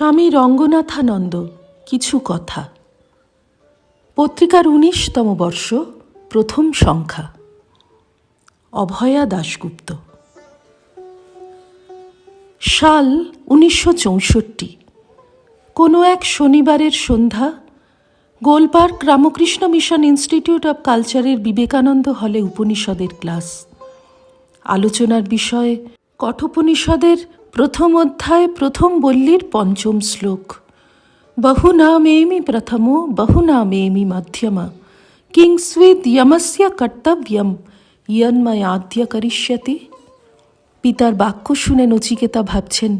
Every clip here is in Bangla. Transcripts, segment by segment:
স্বামী রঙ্গনাথানন্দ, কিছু কথা। পত্রিকার উনিশতম বর্ষ, প্রথম সংখ্যা। অভয়া দাশগুপ্ত। সাল উনিশশো চৌষট্টি। কোনো এক শনিবারের সন্ধ্যা, Golpark Ramakrishna mission institute of কালচারের বিবেকানন্দ হলে উপনিষদের ক্লাস। আলোচনার বিষয়ে কঠোপনিষদের প্রথম অধ্যায়, প্রথম বল্লীর পঞ্চম শ্লোক। বহু নামেমি প্রথম, বহু নামেমি মধ্যমা। কিংস্বিদ যমস্য কর্তব্যম ইয়ন্ময়াদ্য করিষ্যতি। পিতার বাক্য শুনে নচিকেতা ভাবছেন,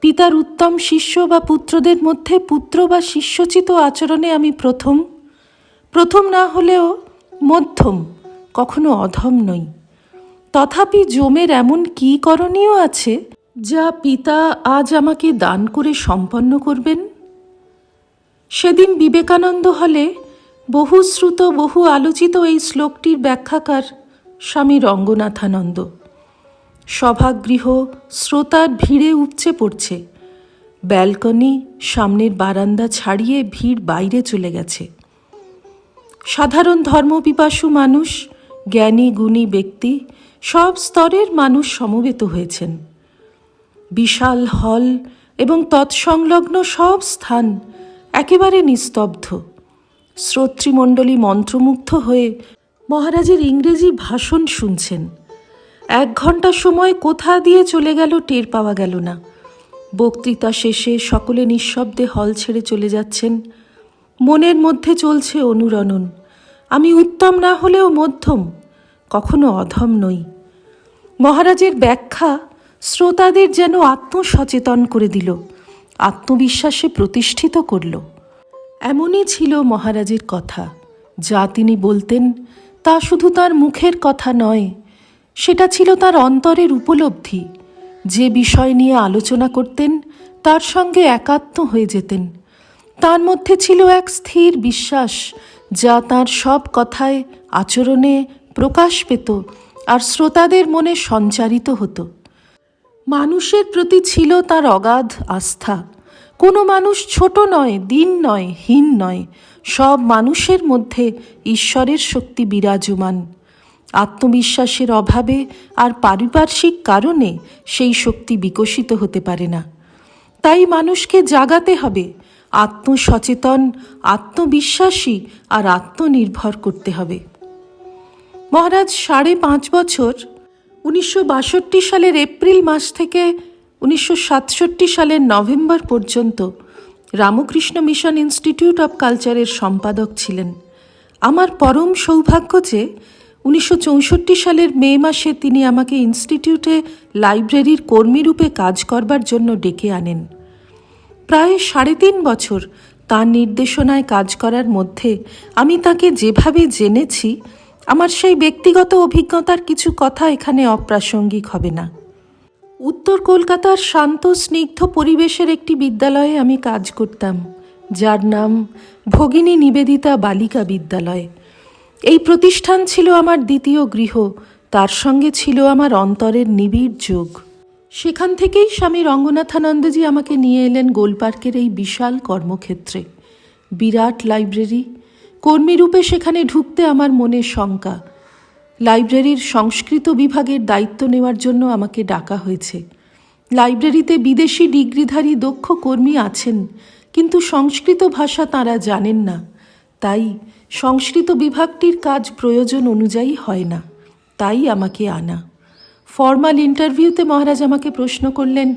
পিতার উত্তম শিষ্য বা পুত্রদের মধ্যে পুত্র বা শিষ্যচিত আচরণে আমি প্রথম? প্রথম না হলেও মধ্যম, কখনো অধম নই। তথাপি জমের এমন কী করণীয় আছে? যা পিতা আজ আমাকে দান করে সম্পন্ন করবেন? সেদিন বিবেকানন্দ হলে বহু শ্রুত বহু আলোচিত এই শ্লোকটির ব্যাখ্যাকার স্বামী রঙ্গনাথানন্দ। সভাগৃহ শ্রোতার ভিড়ে উপচে পড়ছে। ব্যালকনি সামনের বারান্দা ছাড়িয়ে ভিড় বাইরে চলে গেছে। সাধারণ ধর্মপিপাসু মানুষ, জ্ঞানী, গুণী ব্যক্তি সব স্তরের মানুষ সমবেত হয়েছেন। বিশাল হল এবং তৎসংলগ্ন সব স্থান একেবারে নিস্তব্ধ। শ্রোতৃমণ্ডলী মন্ত্রমুগ্ধ হয়ে মহারাজের ইংরেজি ভাষণ শুনছেন। এক ঘণ্টা সময় কোথা দিয়ে চলে গেল টের পাওয়া গেল না। বক্তৃতা শেষে সকলে নিঃশব্দে হল ছেড়ে চলে যাচ্ছেন। মনের মধ্যে চলছে অনুরণন। আমি উত্তম না হলেও মধ্যম, কখনো অধম নই। মহারাজের ব্যাখ্যা শ্রোতাদের যেন আত্মসচেতন করে দিল, আত্মবিশ্বাসে প্রতিষ্ঠিত করল। এমনই ছিল মহারাজের কথা, যা তিনি বলতেন, তা শুধু তার মুখের কথা নয়, সেটা ছিল তার অন্তরের উপলব্ধি। যে বিষয় নিয়ে আলোচনা করতেন, তার সঙ্গে একাত্ম হয়ে যেতেন। তার মধ্যে ছিল এক স্থির বিশ্বাস, যা তার সব কথায়, আচরণে প্রকাশ পেত আর শ্রোতাদের মনে সঞ্চারিত হতো। মানুষের প্রতি ছিল তার অগাধ আস্থা। কোনো মানুষ ছোট নয়, দিন নয়, হীন নয়। সব মানুষের মধ্যে ঈশ্বরের শক্তি বিরাজমান। আত্মবিশ্বাসের অভাবে আর পারিপার্শ্বিক কারণে সেই শক্তি বিকশিত হতে পারে না। তাই মানুষকে জাগাতে হবে। আত্মসচেতন, আত্মবিশ্বাসী আর আত্মনির্ভর করতে হবে। মহারাজ সাড়ে পাঁচ বছর উনিশশো বাষট্টি সালের এপ্রিল মাস থেকে উনিশশো সাতষট্টি সালের নভেম্বর পর্যন্ত রামকৃষ্ণ মিশন ইনস্টিটিউট অব কালচারের সম্পাদক ছিলেন। আমার পরম সৌভাগ্য যে উনিশশো চৌষট্টি সালের মে মাসে তিনি আমাকে ইনস্টিটিউটে লাইব্রেরির কর্মীরূপে কাজ করবার জন্য ডেকে আনেন। প্রায় সাড়ে তিন বছর তার নির্দেশনায় কাজ করার মধ্যে আমি তাকে যেভাবে জেনেছি আমার সেই ব্যক্তিগত অভিজ্ঞতার কিছু কথা এখানে অপ্রাসঙ্গিক হবে না। উত্তর কলকাতার শান্ত, স্নিগ্ধ পরিবেশের একটি বিদ্যালয়ে আমি কাজ করতাম, যার নাম ভগিনী নিবেদিতা বালিকা বিদ্যালয়। এই প্রতিষ্ঠান ছিল আমার দ্বিতীয় গৃহ, তার সঙ্গে ছিল আমার অন্তরের নিবিড় যোগ। সেখান থেকেই স্বামী রঙ্গনাথানন্দজি আমাকে নিয়ে এলেন গোলপার্কের এই বিশাল কর্মক্ষেত্রে। বিরাট লাইব্রেরি কর্মীরূপে সেখানে ঢুকতে আমার মনে শঙ্কা। লাইব্রেরির সংস্কৃত বিভাগের দায়িত্ব নেওয়ার জন্য আমাকে ডাকা হয়েছে। লাইব্রেরিতে বিদেশি ডিগ্রিধারী দক্ষ কর্মী আছেন, কিন্তু সংস্কৃত ভাষা তারা জানেন না। তাই সংস্কৃত বিভাগটির কাজ প্রয়োজন অনুযায়ী হয় না। তাই আমাকে আনা। ফর্মাল ইন্টারভিউতে মহারাজ আমাকে প্রশ্ন করলেন,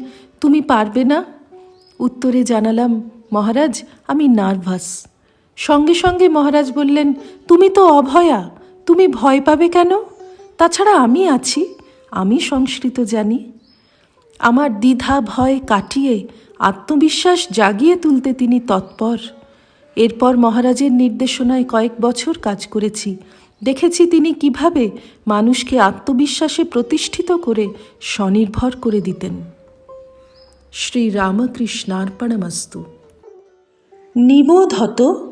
তুমি পারবে না? উত্তরে জানালাম, মহারাজ, আমি নার্ভাস। সঙ্গে সঙ্গে মহারাজ বললেন, তুমি তো অভয়া, তুমি ভয় পাবে কেন? তাছাড়া আমি আছি, আমি সংস্কৃত জানি। আমার দ্বিধা ভয় কাটিয়ে, আত্মবিশ্বাস জাগিয়ে তুলতে তিনি তৎপর। এরপর মহারাজের নির্দেশনায় কয়েক বছর কাজ করেছি। দেখেছি তিনি কীভাবে মানুষকে আত্মবিশ্বাসে প্রতিষ্ঠিত করে স্বনির্ভর করে দিতেন। শ্রী রামকৃষ্ণার্পণমস্তু নিবোধত